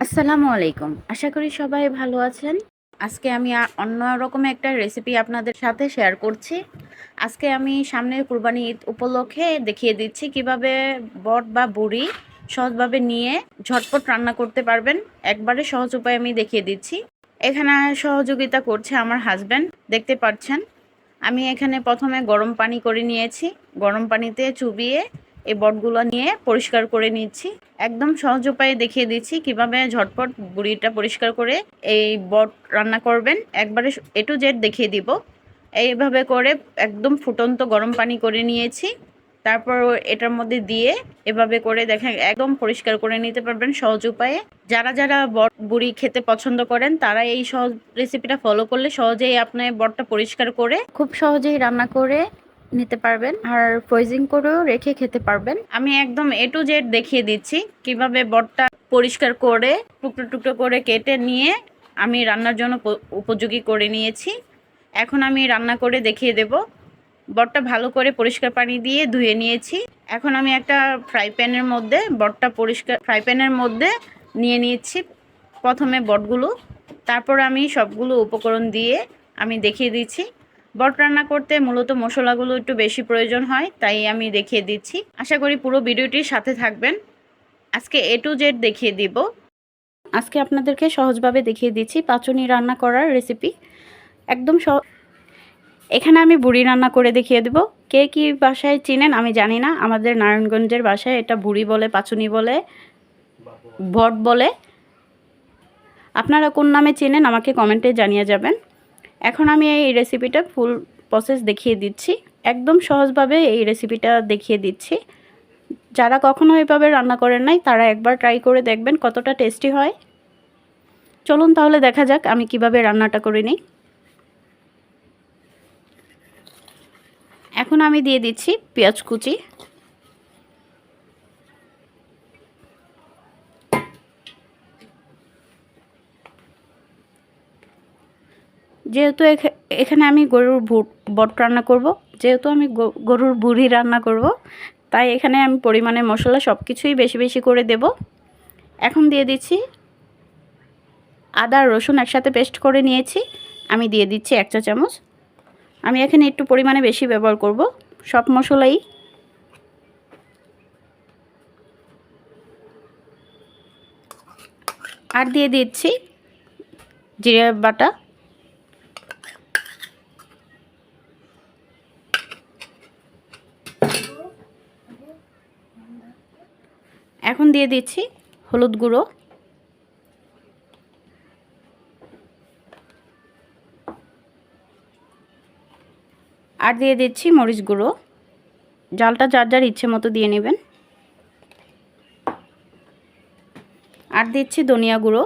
আসসালামু আলাইকুম। আশা করি সবাই ভালো আছেন। আজকে আমি অন্য রকমের একটা রেসিপি আপনাদের সাথে শেয়ার করছি। আজকে আমি সামনে কুরবানি ঈদ উপলক্ষে দেখিয়ে দিচ্ছি কীভাবে বট বা বুড়ি সহজভাবে নিয়ে ঝটপট রান্না করতে পারবেন। একবারে সহজ উপায় আমি দেখিয়ে দিচ্ছি। এখানে সহযোগিতা করছে আমার হাজব্যান্ড দেখতে পাচ্ছেন। আমি এখানে প্রথমে গরম পানি করে নিয়েছি। গরম পানিতে চুবিয়ে এই বটগুলো নিয়ে পরিষ্কার করে নিচ্ছি। একদম সহজ উপায়ে দেখিয়ে দিচ্ছি কীভাবে ঝটপট বুড়িটা পরিষ্কার করে এই বট রান্না করবেন। একবারে এ টু জেড দেখিয়ে দিব। এইভাবে করে একদম ফুটন্ত গরম পানি করে নিয়েছি। তারপর এটার মধ্যে দিয়ে এভাবে করে দেখেন, একদম পরিষ্কার করে নিতে পারবেন সহজ উপায়ে। যারা যারা বট বুড়ি খেতে পছন্দ করেন, তারা এই সহজ রেসিপিটা ফলো করলে সহজেই আপনার বটটা পরিষ্কার করে খুব সহজেই রান্না করে নিতে পারবেন আর ফ্রোজিং করেও রেখে খেতে পারবেন। আমি একদম এ টু জেড দেখিয়ে দিচ্ছি, কীভাবে বটটা পরিষ্কার করে, টুকরো টুকরো করে কেটে নিয়ে আমি রান্নার জন্য উপযোগী করে নিয়েছি। এখন আমি রান্না করে দেখিয়ে দেব। বটটা ভালো করে পরিষ্কার পানি দিয়ে ধুয়ে নিয়েছি। এখন আমি একটা ফ্রাই প্যানের মধ্যে বটটা পরিষ্কার, ফ্রাই প্যানের মধ্যে নিয়ে নিয়েছি প্রথমে বটগুলো। তারপর আমি সবগুলো উপকরণ দিয়ে আমি দেখিয়ে দিচ্ছি। বট রান্না করতে মূলত মশলাগুলো একটু বেশি প্রয়োজন হয়, তাই আমি দেখিয়ে দিচ্ছি। আশা করি পুরো ভিডিওটির সাথে থাকবেন। আজকে এ টু জেড দেখিয়ে দিব। আজকে আপনাদেরকে সহজভাবে দেখিয়ে দিচ্ছি পাচনি রান্না করার রেসিপি। একদম সহ এখানে আমি বুড়ি রান্না করে দেখিয়ে দেব। কে কি বাসায় চিনেন আমি জানি না। আমাদের নারায়ণগঞ্জের বাসায় এটা বুড়ি বলে, পাচুনি বলে, বট বলে। আপনারা কোন নামে চেনেন আমাকে কমেন্টে জানিয়ে যাবেন। এখন আমি এই রেসিপিটা ফুল প্রসেস দেখিয়ে দিচ্ছি। একদম সহজভাবে এই রেসিপিটা দেখিয়ে দিচ্ছি। যারা কখনো এভাবে রান্না করেন নাই, তারা একবার ট্রাই করে দেখবেন কতটা টেস্টি হয়। চলুন তাহলে দেখা যাক আমি কীভাবে রান্নাটা করে নিই। এখন আমি দিয়ে দিচ্ছি পেঁয়াজ কুচি। যেহেতু এখা- এখানে আমি গরুর বট রান্না করব। যেহেতু আমি গরুর বুড়ি রান্না করব, তাই এখানে আমি পরিমাণে মশলা সব কিছুই বেশি বেশি করে দেব। এখন দিয়ে দিচ্ছি আদা, রসুন একসাথে পেস্ট করে নিয়েছি। আমি দিয়ে দিচ্ছি এক চা চামচ। আমি এখানে একটু পরিমাণে বেশি ব্যবহার করব। সব মশলাই আর দিয়ে দিচ্ছি জিরে বাটা। এখন দিয়ে দিচ্ছি হলুদ গুঁড়ো। আর দিয়ে দিচ্ছি মরিচ গুঁড়ো। জালটা যার যার ইচ্ছে মতো দিয়ে নেবেন। আর দিচ্ছি ধনিয়া গুঁড়ো।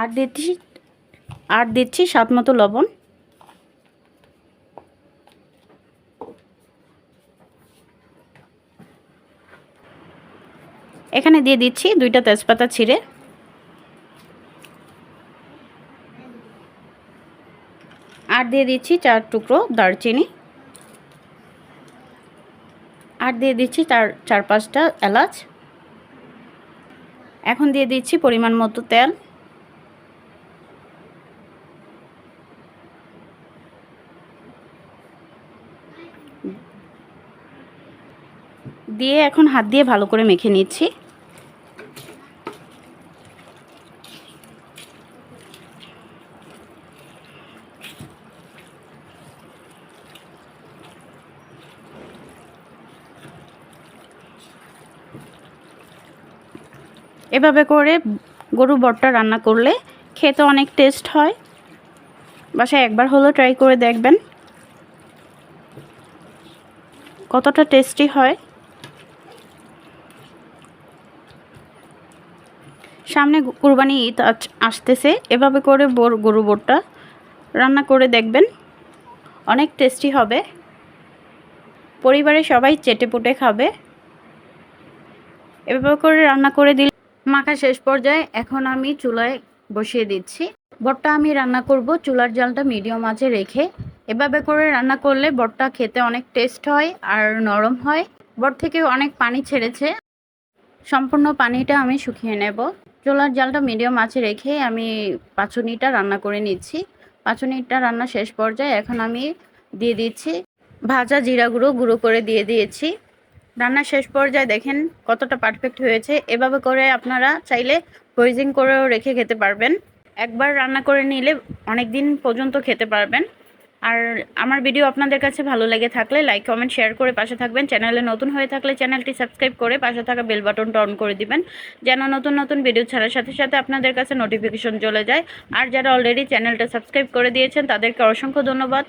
আর দিচ্ছি আর দিচ্ছি স্বাদ মতো লবণ। এখানে দিয়ে দিচ্ছি দুইটা তেজপাতা ছিঁড়ে। আর দিয়ে দিচ্ছি চার টুকরো দারচিনি। আর দিয়ে দিচ্ছি চার চার পাঁচটা এলাচ। এখন দিয়ে দিচ্ছি পরিমাণ মতো তেল। দিয়ে এখন হাত দিয়ে ভালো করে মেখে নিচ্ছি। এভাবে করে গরু বটটা রান্না করলে খেতে অনেক টেস্ট হয়। বাসায় একবার হলো ট্রাই করে দেখবেন। কতটা টেস্টি হয়। সামনে কুরবানি ঈদ আসতেছে। এভাবে করে বোর গরু বোরটা রান্না করে দেখবেন। অনেক টেস্টি হবে। পরিবারের সবাই চেটে পুটে খাবে। এভাবে করে রান্না করে দিলে মাখা শেষ পর্যায়ে এখন আমি চুলায় বসিয়ে দিচ্ছি। বটটা আমি রান্না করব। চুলার জালটা মিডিয়াম আঁচে রেখে এভাবে করে রান্না করলে বটটা খেতে অনেক টেস্ট হয় আর নরম হয়। বর থেকে অনেক পানি ছেড়েছে। সম্পূর্ণ পানিটা আমি শুকিয়ে নেব। চুলার জালটা মিডিয়াম আঁচে রেখে আমি পাঁচুনিটা রান্না করে নিচ্ছি। পাঁচুনিটা রান্না শেষ পর্যায়ে এখন আমি দিয়ে দিচ্ছি। ভাজা জিরা গুঁড়ো গুঁড়ো করে দিয়ে দিয়েছি। রান্না শেষ পর্যায়ে দেখেন কতটা পারফেক্ট হয়েছে। এভাবে করে আপনারা চাইলে ফ্রোজিং করেও রেখে খেতে পারবেন। একবার রান্না করে নিলে অনেক দিন পর্যন্ত খেতে পারবেন। আর আমার ভিডিও আপনাদের কাছে ভালো লেগে থাকলে লাইক কমেন্ট শেয়ার করে পাশে থাকবেন। চ্যানেলে নতুন হয়ে থাকলে চ্যানেলটি সাবস্ক্রাইব করে পাশে থাকা বেল বাটনটা অন করে দিবেন। যেন নতুন নতুন ভিডিও ছাড়ার সাথে সাথে আপনাদের কাছে নোটিফিকেশন চলে যায়। আর যারা অলরেডি চ্যানেলটা সাবস্ক্রাইব করে দিয়েছেন, তাদেরকে অসংখ্য ধন্যবাদ।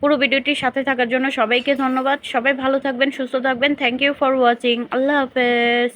পুরো ভিডিওটির সাথে থাকার জন্য সবাইকে ধন্যবাদ। সবাই ভালো থাকবেন, সুস্থ থাকবেন। থ্যাংক ইউ ফর ওয়াচিং আল্লাহ হাফেজ।